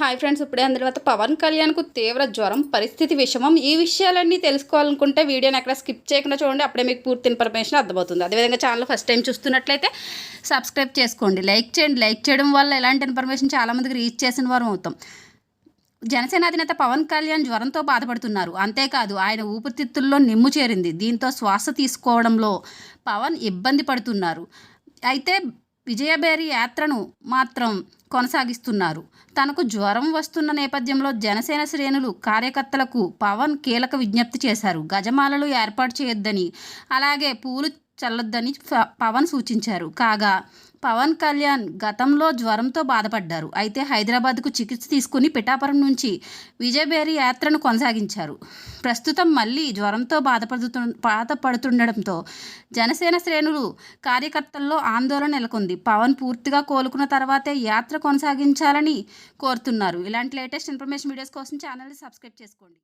Hi friends ఇప్పుడే అందరి తర్వాత పవన్ కళ్యాణ్కు తీవ్ర జ్వరం పరిస్థితి విషమం ఈ విషయాలన్నీ తెలుసుకోవాలనుకుంటే వీడియోని ఎక్కడ స్కిప్ చేయకుండా చూడండి అప్పుడే మీకు పూర్తి ఇన్ఫర్మేషన్ అర్థమవుతుంది. అదేవిధంగా ఛానల్ ఫస్ట్ టైం చూస్తున్నట్లయితే సబ్స్క్రైబ్ చేసుకోండి. లైక్ చేయండి. లైక్ చేయడం వల్ల ఎలాంటి ఇన్ఫర్మేషన్ చాలామందికి రీచ్ చేసిన వారం అవుతాం. జనసేన అధినేత పవన్ కళ్యాణ్ జ్వరంతో బాధపడుతున్నారు. అంతేకాదు ఆయన ఊపిరితిత్తుల్లో నిమ్ము చేరింది. దీంతో శ్వాస తీసుకోవడంలో పవన్ ఇబ్బంది పడుతున్నారు. అయితే విజయబేరి యాత్రను మాత్రం కొనసాగిస్తున్నారు. తనకు జ్వరం వస్తున్న నేపథ్యంలో జనసేన శ్రేణులు కార్యకర్తలకు పవన్ కీలక విజ్ఞప్తి చేశారు. గజమాలలు ఏర్పాటు చేయొద్దని. అలాగే పూలు చల్లొద్దని పవన్ సూచించారు. కాగా పవన్ కళ్యాణ్ గతంలో జ్వరంతో బాధపడ్డారు. అయితే హైదరాబాద్కు చికిత్స తీసుకుని పిఠాపురం నుంచి విజయబేరి యాత్రను కొనసాగించారు. ప్రస్తుతం మళ్ళీ జ్వరంతో బాధపడుతు బాధపడుతుండడంతో జనసేన శ్రేణులు కార్యకర్తల్లో ఆందోళన నెలకొంది. పవన్ పూర్తిగా కోలుకున్న తర్వాతే యాత్ర కొనసాగించాలని కోరుతున్నారు. ఇలాంటి లేటెస్ట్ ఇన్ఫర్మేషన్ వీడియోస్ కోసం ఛానల్ని సబ్స్క్రైబ్ చేసుకోండి.